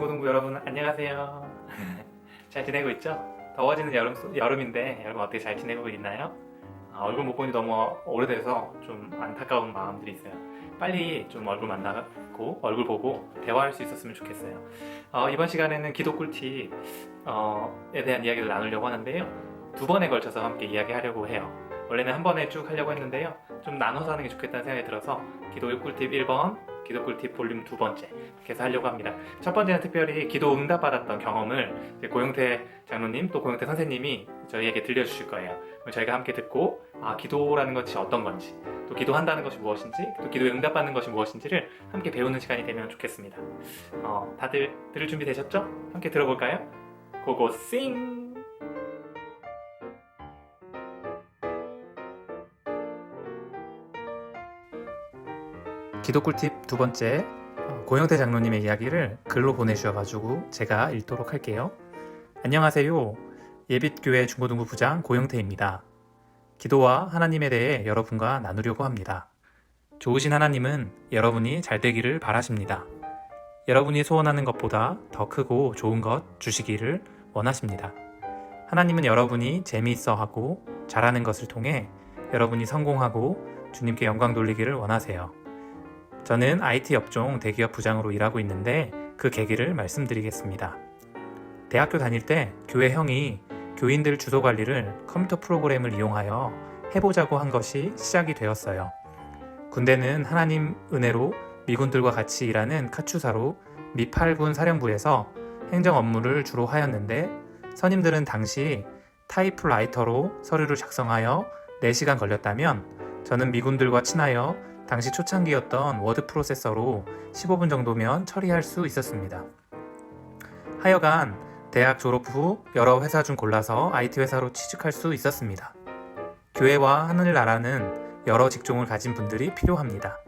중고등부 여러분 안녕하세요. 잘 지내고 있죠? 더워지는 여름 여름인데 여러분 어떻게 잘 지내고 있나요? 아, 얼굴 못 보니 너무 오래돼서 좀 안타까운 마음들이 있어요. 빨리 좀 얼굴 만나고 얼굴 보고 대화할 수 있었으면 좋겠어요. 어, 이번 시간에는 기도 꿀팁에 대한 이야기를 나누려고 하는데요. 두 번에 걸쳐서 함께 이야기하려고 해요. 원래는 한 번에 쭉 하려고 했는데요. 좀 나눠서 하는 게 좋겠다는 생각이 들어서 기도 꿀팁 1번, 기도 꿀팁 볼륨 두 번째 해서 하려고 합니다. 첫 번째는 특별히 기도 응답 받았던 경험을 고영태 장로님 또 고영태 선생님이 저희에게 들려주실 거예요. 저희가 함께 듣고 아 기도라는 것이 어떤 건지 또 기도한다는 것이 무엇인지 또 기도에 응답받는 것이 무엇인지를 함께 배우는 시간이 되면 좋겠습니다. 어, 다들 들을 준비 되셨죠? 함께 들어볼까요? 고고 싱! 기도 꿀팁 두 번째 어, 고영태 장로님의 이야기를 글로 보내주셔가지고 제가 읽도록 할게요. 안녕하세요. 예빛교회 중고등부 부장 고영태입니다. 기도와 하나님에 대해 여러분과 나누려고 합니다. 좋으신 하나님은 여러분이 잘 되기를 바라십니다. 여러분이 소원하는 것보다 더 크고 좋은 것 주시기를 원하십니다. 하나님은 여러분이 재미있어 하고 잘하는 것을 통해 여러분이 성공하고 주님께 영광 돌리기를 원하세요. 저는 IT 업종 대기업 부장으로 일하고 있는데 그 계기를 말씀드리겠습니다. 대학교 다닐 때 교회 형이 교인들 주소 관리를 컴퓨터 프로그램을 이용하여 해보자고 한 것이 시작이 되었어요. 군대는 하나님 은혜로 미군들과 같이 일하는 카추사로 미 8군 사령부에서 행정 업무를 주로 하였는데 선임들은 당시 타이프라이터로 서류를 작성하여 4시간 걸렸다면 저는 미군들과 친하여 당시 초창기였던 워드 프로세서로 15분 정도면 처리할 수 있었습니다. 하여간 대학 졸업 후 여러 회사 중 골라서 IT 회사로 취직할 수 있었습니다. 교회와 하늘나라는 여러 직종을 가진 분들이 필요합니다.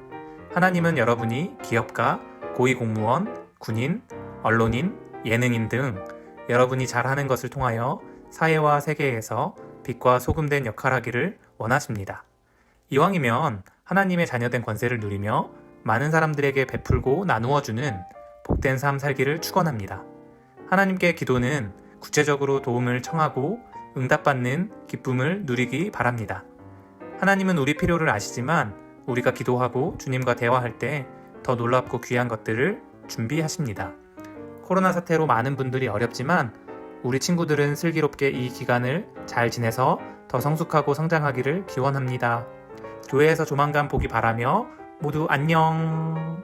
하나님은 여러분이 기업가, 고위공무원, 군인, 언론인, 예능인 등 여러분이 잘하는 것을 통하여 사회와 세계에서 빛과 소금된 역할하기를 원하십니다. 이왕이면 하나님의 자녀된 권세를 누리며 많은 사람들에게 베풀고 나누어주는 복된 삶 살기를 축원합니다. 하나님께 기도는 구체적으로 도움을 청하고 응답받는 기쁨을 누리기 바랍니다. 하나님은 우리 필요를 아시지만 우리가 기도하고 주님과 대화할 때 더 놀랍고 귀한 것들을 준비하십니다. 코로나 사태로 많은 분들이 어렵지만 우리 친구들은 슬기롭게 이 기간을 잘 지내서 더 성숙하고 성장하기를 기원합니다. 교회에서 조만간 보기 바라며 모두 안녕.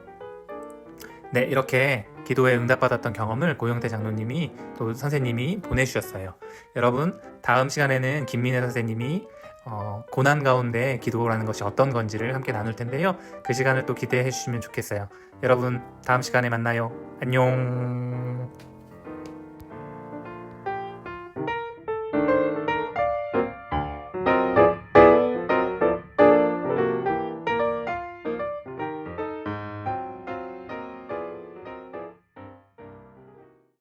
네, 이렇게 기도에 응답받았던 경험을 고영태 장로님이 또 선생님이 보내주셨어요. 여러분, 다음 시간에는 김민혜 선생님이 어, 고난 가운데 기도라는 것이 어떤 건지를 함께 나눌 텐데요. 그 시간을 또 기대해 주시면 좋겠어요. 여러분, 다음 시간에 만나요. 안녕.